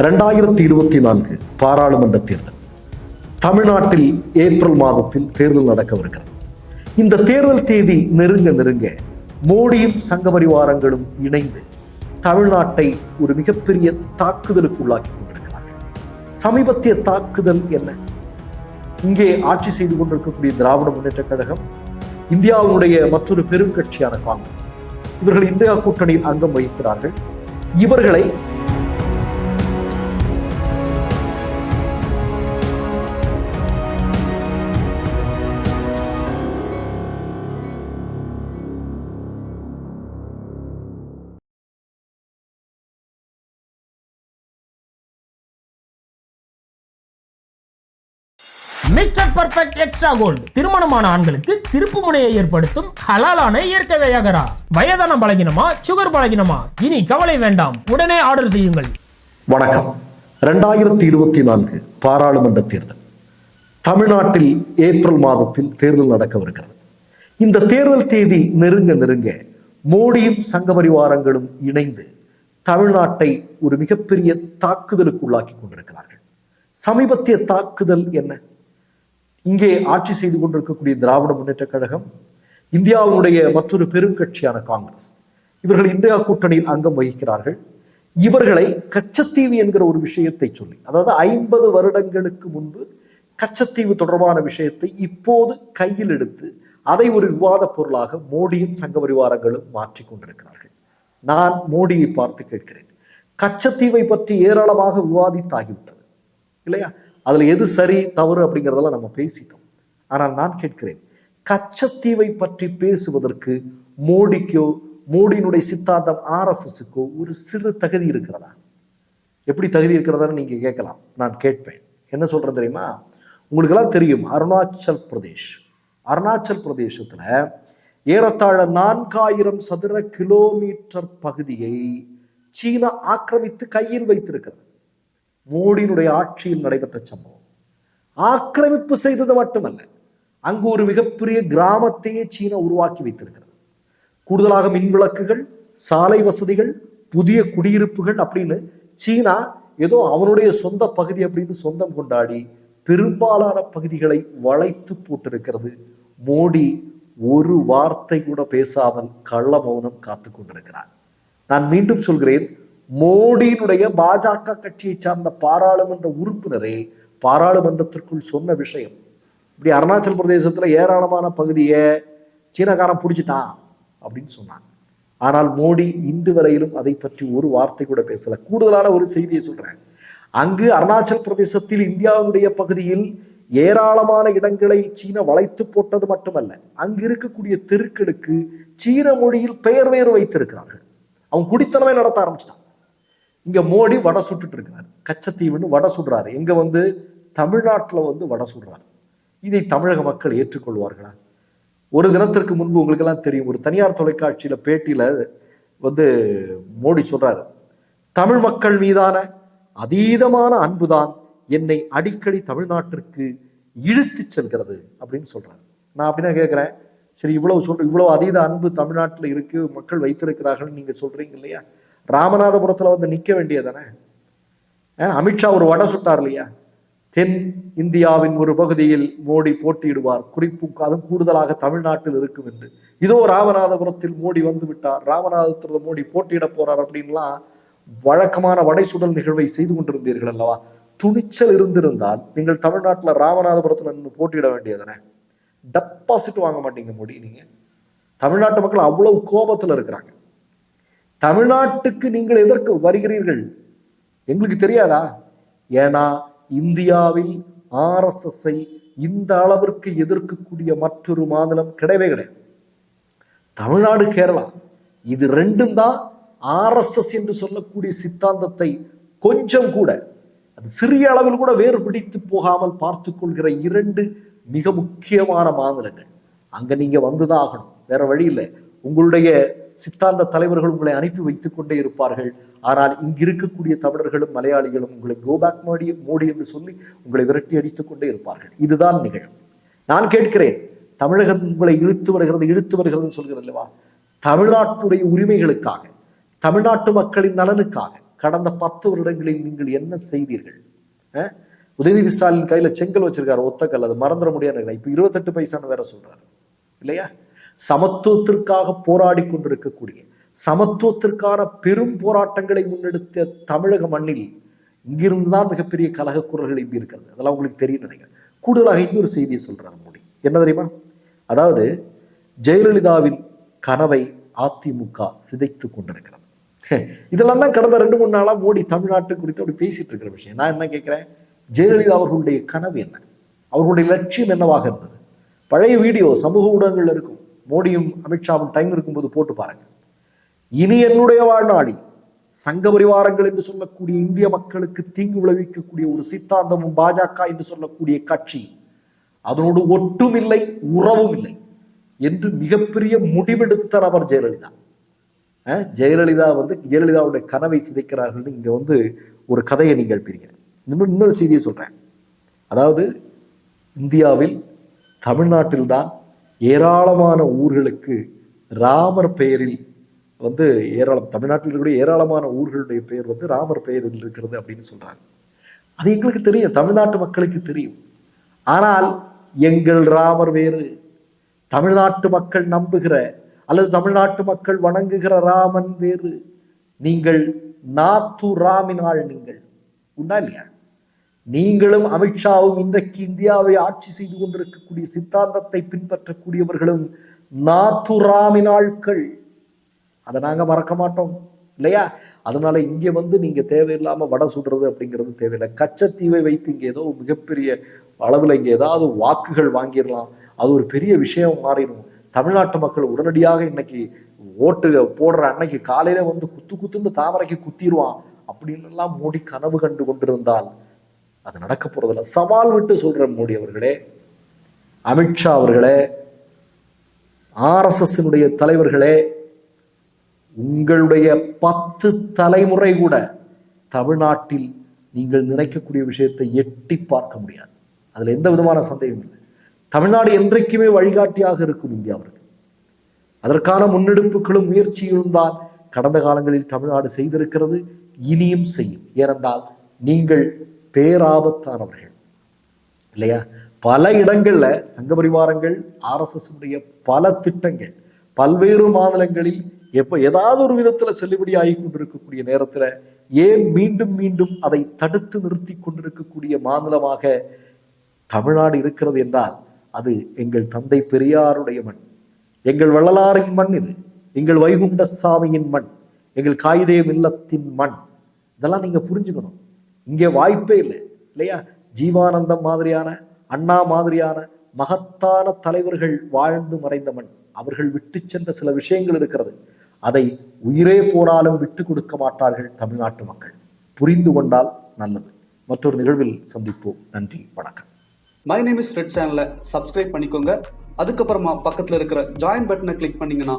ரெண்டாயிரத்தி இருபத்தி நான்கு பாராளுமன்ற தேர்தல். தமிழ்நாட்டில் ஏப்ரல் மாதத்தில் தேர்தல் நடக்கவிருக்கிறது இந்த தேர்தல் தேதி நெருங்க நெருங்க மோடியும் சங்க பரிவாரங்களும் இணைந்து தமிழ்நாட்டை ஒரு மிகப்பெரிய தாக்குதலுக்கு உள்ளாக்கி கொண்டிருக்கிறார்கள். சமீபத்திய தாக்குதல் என்ன? இங்கே ஆட்சி செய்து கொண்டிருக்கக்கூடிய திராவிட முன்னேற்ற கழகம் இந்தியாவுடைய மற்றொரு பெரும் கட்சியான காங்கிரஸ். இவர்கள் இந்தியா கூட்டணியில் அங்கம் வகிக்கிறார்கள். இவர்களை மிஸ்டர் பர்ஃபெக்ட் எக்ஸ்ட்ரா கோல்டு. திருமணமான ஆண்களுக்கு திருப்பு முனையை ஏற்படுத்தும் ஹலாலான இயற்கை வையகரா. வயதான பலகினமா சுகர் பலகினமா? இனி கவலை வேண்டாம். உடனே ஆர்டர் செய்யுங்கள். வணக்கம். ரெண்டாயிரத்தி இருபத்தி நான்கு பாராளுமன்ற தேர்தல். தமிழ்நாட்டில் ஏப்ரல் மாதத்தில் தேர்தல் நடக்கவிருக்கிறது இந்த தேர்தல் தேதி நெருங்க நெருங்க மோடியும் சங்கபரிவாரங்களும் இணைந்து தமிழ்நாட்டை ஒரு மிகப்பெரிய தாக்குதலுக்கு உள்ளாக்கி கொண்டிருக்கிறார்கள். சமீபத்திய தாக்குதல் என்ன? இங்கே ஆட்சி செய்து கொண்டிருக்கக்கூடிய திராவிட முன்னேற்ற கழகம் இந்தியாவுடைய மற்றொரு பெரும் கட்சியான காங்கிரஸ். இவர்கள் இந்தியா கூட்டணியில் அங்கம் வகிக்கிறார்கள். இவர்களை கச்சத்தீவு என்கிற ஒரு விஷயத்தை சொல்லி அதாவது ஐம்பது வருடங்களுக்கு முன்பு கச்சத்தீவு தொடர்பான விஷயத்தை இப்போது கையில் எடுத்து அதை ஒரு விவாத பொருளாக மோடியும் சங்க பரிவாரங்களும் மாற்றிக் கொண்டிருக்கிறார்கள். நான் மோடியை பார்த்து கேட்கிறேன். கச்சத்தீவை பற்றி ஏராளமாக விவாதித்தாகிவிட்டது இல்லையா? அதுல எது சரி தவறு அப்படிங்கிறதெல்லாம் நம்ம பேசிட்டோம். ஆனால் நான் கேட்கிறேன் கச்சத்தீவை பற்றி பேசுவதற்கு மோடிக்கோ மோடியினுடைய சித்தாந்தம் ஆர்எஸ்எஸ்க்கோ ஒரு சிறு தகுதி இருக்கிறதா? எப்படி தகுதி இருக்கிறதான்னு நீங்க கேட்கலாம். நான் கேட்பேன். என்ன சொல்றேன் தெரியுமா? உங்களுக்கெல்லாம் தெரியும் அருணாச்சல் பிரதேஷ். அருணாச்சல் பிரதேசத்துல ஏறத்தாழ நான்காயிரம் சதுர கிலோமீட்டர் பகுதியை சீனா ஆக்கிரமித்து கையில் வைத்திருக்கிறது. மோடியினுடைய ஆட்சியில் நடைபெற்ற சம்பவம். ஆக்கிரமிப்பு செய்தது மட்டுமல்ல அங்கு ஒரு மிகப்பெரிய கிராமத்தையே சீனா உருவாக்கி வைத்திருக்கிறது. கூடுதலாக மின் விளக்குகள் சாலை வசதிகள் புதிய குடியிருப்புகள் அப்படின்னு சீனா ஏதோ அவனுடைய சொந்த பகுதி அப்படின்னு சொந்தம் கொண்டாடி பெரும்பாலான பகுதிகளை வளைத்து போட்டிருக்கிறது. மோடி ஒரு வார்த்தை கூட பேசாமல் கள்ள மௌனம் காத்து கொண்டிருக்கிறார். நான் மீண்டும் சொல்கிறேன் மோடியினுடைய பாஜக கட்சியை சார்ந்த பாராளுமன்ற உறுப்பினரே பாராளுமன்றத்திற்குள் சொன்ன விஷயம். இப்படி அருணாச்சல் பிரதேசத்துல ஏராளமான பகுதியை சீனக்காரன் பிடிச்சிட்டான் அப்படின்னு சொன்னாங்க. ஆனால் மோடி இன்று வரையிலும் அதை பற்றி ஒரு வார்த்தை கூட பேசல. கூடுதலான ஒரு செய்தியை சொல்றேன். அங்கு அருணாச்சல் பிரதேசத்தில் இந்தியாவுடைய பகுதியில் ஏராளமான இடங்களை சீனா வளைத்து போட்டது மட்டுமல்ல அங்கு இருக்கக்கூடிய தெருக்களுக்கு சீன மொழியில் பெயர் வேறு வைத்திருக்கிறார்கள். அவன் குடித்தனமே நடத்த ஆரம்பிச்சிட்டான் இங்க மோடி வடை சுட்டுட்டு இருக்கிறார். கச்சத்தீவுன்னு வடை சுடுறாரு. எங்க வந்து? தமிழ்நாட்டுல வந்து வடை சுடுறாரு. இதை தமிழக மக்கள் ஏற்றுக்கொள்வார்களா? ஒரு தினத்திற்கு முன்பு உங்களுக்கு எல்லாம் தெரியும் ஒரு தனியார் தொலைக்காட்சியில பேட்டியில வந்து மோடி சொல்றாரு தமிழ் மக்கள் மீதான அதீதமான அன்புதான் என்னை அடிக்கடி தமிழ்நாட்டிற்கு இழுத்து செல்கிறது அப்படின்னு சொல்றாரு. நான் அப்படின்னா கேட்கிறேன் சரி இவ்வளவு சொல்ற இவ்வளவு அதீத அன்பு தமிழ்நாட்டில் இருக்கு மக்கள் வைத்திருக்கிறார்கள் நீங்க சொல்றீங்க இல்லையா? ராமநாதபுரத்துல வந்து நிற்க வேண்டியதானே அமித்ஷா ஒரு வடை சுட்டார் இல்லையா தென் இந்தியாவின் ஒரு பகுதியில் மோடி போட்டியிடுவார். குறிப்பு அதுவும் கூடுதலாக தமிழ்நாட்டில் இருக்கும் என்று. இதோ ராமநாதபுரத்தில் மோடி வந்து விட்டார். ராமநாதபுரத்தில் மோடி போட்டியிட போறார் அப்படின்லாம் வழக்கமான வடை சுடல் நிகழ்வை செய்து கொண்டிருந்தீர்கள் அல்லவா? துணிச்சல் இருந்திருந்தால் நீங்கள் தமிழ்நாட்டில் ராமநாதபுரத்தில் நின்று போட்டியிட வேண்டியதானே டெபாசிட் வாங்க மாட்டீங்க மோடி நீங்க. தமிழ்நாட்டு மக்கள் அவ்வளவு கோபத்துல இருக்கிறாங்க. தமிழ்நாட்டுக்கு நீங்கள் எதற்கு வருகிறீர்கள்? எங்களுக்கு தெரியாதா? ஏன்னா இந்தியாவில் ஆர்எஸ்எஸ்ஐ இந்த அளவிற்கு எதிர்க்கக்கூடிய மற்றொரு மாநிலம் கிடையவே கிடையாது. தமிழ்நாடு கேரளா இது ரெண்டும் தான் ஆர்எஸ்எஸ் என்று சொல்லக்கூடிய சித்தாந்தத்தை கொஞ்சம் கூட அது சிறிய அளவில் கூட வேறு பிடித்து போகாமல் பார்த்து கொள்கிற இரண்டு மிக முக்கியமான மாநிலங்கள். அங்க நீங்க வந்துதான் ஆகணும் வேற வழி இல்லை. உங்களுடைய சித்தாந்த தலைவர்கள் உங்களை அனுப்பி வைத்துக் கொண்டே இருப்பார்கள். ஆனால் இங்கு இருக்கக்கூடிய தமிழர்களும் மலையாளிகளும் உங்களை கோபேக் மோடி மோடி என்று சொல்லி உங்களை விரட்டி அடித்துக் கொண்டே இருப்பார்கள். இதுதான் நிகழும். நான் கேட்கிறேன் தமிழகம் உங்களை இழுத்து வருகிறது இழுத்து வருகிறதுன்னு சொல்கிறேன் அல்லவா? தமிழ்நாட்டுடைய உரிமைகளுக்காக தமிழ்நாட்டு மக்களின் நலனுக்காக கடந்த பத்து வருடங்களில் நீங்கள் என்ன செய்தீர்கள்? உதயநிதி ஸ்டாலின் கையில செங்கல் வச்சிருக்காரு ஒத்தக்கல் அது மறந்துட முடியாது இப்ப இருபத்தெட்டு பைசான்னு வேற சொல்றாரு. இல்லையா? சமத்துவத்திற்காக போராடி கொண்டிருக்கக்கூடிய சமத்துவத்திற்கான பெரும் போராட்டங்களை முன்னெடுத்த தமிழக மண்ணில் இங்கிருந்து தான் மிகப்பெரிய கலக குரல்கள் இப்படி இருக்கிறது அதெல்லாம் உங்களுக்கு தெரியும் நினைக்கிறேன். கூடுதலாக இன்னொரு செய்தியை சொல்றாரு மோடி. என்ன தெரியுமா? அதாவது ஜெயலலிதாவின் கனவை அதிமுக சிதைத்து கொண்டிருக்கிறது. இதெல்லாம் தான் கடந்த ரெண்டு மூணு நாளா மோடி தமிழ்நாட்டு குறித்து அப்படி பேசிட்டு இருக்கிற விஷயம். நான் என்ன கேட்கிறேன்? ஜெயலலிதா அவர்களுடைய கனவு என்ன? அவர்களுடைய லட்சியம் என்னவாக இருந்தது? பழைய வீடியோ சமூக ஊடகங்கள் இருக்கும். மோடியும் அமித்ஷாவும் டைம் இருக்கும்போது போட்டு பாருங்க. இனி என்னுடைய வாழ்நாளில் சங்க பரிவாரங்கள் என்று சொல்லக்கூடிய இந்திய மக்களுக்கு தீங்கு விளைவிக்கக்கூடிய ஒரு சித்தாந்தமும் பாஜக என்று சொல்லக்கூடிய கட்சி அதனோடு ஒட்டும் இல்லை உறவும் இல்லை என்று மிகப்பெரிய முடிவெடுத்த நபர் ஜெயலலிதா. ஜெயலலிதா வந்து ஜெயலலிதாவுடைய கனவை சிதைக்கிறார்கள் இங்க வந்து ஒரு கதையை நீங்கள் பிரிங்க இன்னும் இன்னொரு செய்தியை சொல்றேன். அதாவது இந்தியாவில் தமிழ்நாட்டில்தான் ஏராளமான ஊர்களுக்கு ராமர் பெயரில் வந்து ஏராளம் தமிழ்நாட்டில் இருக்கக்கூடிய ஏராளமான ஊர்களுடைய பெயர் வந்து ராமர் பெயரில் இருக்கிறது அப்படின்னு சொல்றாங்க. அது எங்களுக்கு தெரியும் தமிழ்நாட்டு மக்களுக்கு தெரியும். ஆனால் எங்கள் ராமர் வேறு. தமிழ்நாட்டு மக்கள் நம்புகிற அல்லது தமிழ்நாட்டு மக்கள் வணங்குகிற ராமன் வேறு. நீங்கள் நாத்து ராமினாள் நீங்கள் உண்டா இல்லையா? நீங்களும் அமித்ஷாவும் இன்றைக்கு இந்தியாவை ஆட்சி செய்து கொண்டிருக்கக்கூடிய சித்தாந்தத்தை பின்பற்றக்கூடியவர்களும் நாத்துராமினாள்கள் அதை நாங்க மறக்க மாட்டோம் இல்லையா? அதனால இங்க வந்து நீங்க தேவையில்லாம வடை சுடுறது அப்படிங்கிறது தேவையில்லை. கச்சத்தீவை வைத்து இங்க ஏதோ மிகப்பெரிய அளவுல இங்க ஏதாவது வாக்குகள் வாங்கிடலாம். அது ஒரு பெரிய விஷயம் மாறிடும். தமிழ்நாட்டு மக்கள் உடனடியாக இன்னைக்கு ஓட்டு போடுற அன்னைக்கு காலையில வந்து குத்து குத்துன்னு தாமரைக்கு குத்திடுவான். அப்படின்னு எல்லாம் மோடி கனவு கண்டு கொண்டிருந்தால் அது நடக்க போறதில்ல. சவால் விட்டு சொல்றேன் மோடி அவர்களே அமித்ஷா அவர்களே ஆர்எஸ்எஸ்னுடைய தலைவர்களே உங்களுடைய பத்து தலைமுறை கூட தமிழ்நாட்டில் நீங்கள் நினைக்கக்கூடிய விஷயத்தை எட்டி பார்க்க முடியாது. அதுல எந்த விதமான சந்தேகமும் இல்லை. தமிழ்நாடு என்றைக்குமே வழிகாட்டியாக இருக்கும் இந்தியாவிற்கு அதற்கான முன்னெடுப்புகளும் முயற்சிகளும் தான் கடந்த காலங்களில் தமிழ்நாடு செய்திருக்கிறது. இனியும் செய்யும். ஏனென்றால் நீங்கள் பேராபத்தானவர்கள். இல்லையா? பல இடங்கள்ல சங்க பரிவாரங்கள் ஆர்எஸ்எஸ்னுடைய பல திட்டங்கள் பல்வேறு மாநிலங்களில் எப்ப ஏதாவது ஒரு விதத்துல செல்லுபடி ஆகி கொண்டிருக்கக்கூடிய நேரத்துல ஏன் மீண்டும் மீண்டும் அதை தடுத்து நிறுத்தி கொண்டிருக்கக்கூடிய மாநிலமாக தமிழ்நாடு இருக்கிறது என்றால் அது எங்கள் தந்தை பெரியாருடைய மண். எங்கள் வள்ளலாரின் மண் இது. எங்கள் வைகுண்ட சாமியின் மண். எங்கள் காயிதே மில்லத்தின் மண். இதெல்லாம் நீங்க புரிஞ்சுக்கணும். இங்கே வாய்ப்பே இல்லை இல்லையா? ஜீவானந்தம் மாதிரியான அண்ணா மாதிரியான மகத்தான தலைவர்கள் வாழ்ந்து மறைந்த மண் அவர்கள் விட்டு சென்ற சில விஷயங்கள் இருக்கிறது. அதை உயிரே போனாலும் விட்டு கொடுக்க மாட்டார்கள் தமிழ்நாட்டு மக்கள். புரிந்து கொண்டால் நல்லது. மற்றொரு நிகழ்வில் சந்திப்போம். நன்றி வணக்கம். மை நேம் இஸ் ரெட் சேனலை சப்ஸ்கிரைப் பண்ணிக்கோங்க. அதுக்கப்புறமா பக்கத்துல இருக்கிற ஜாயின் பட்டனை கிளிக் பண்ணீங்கன்னா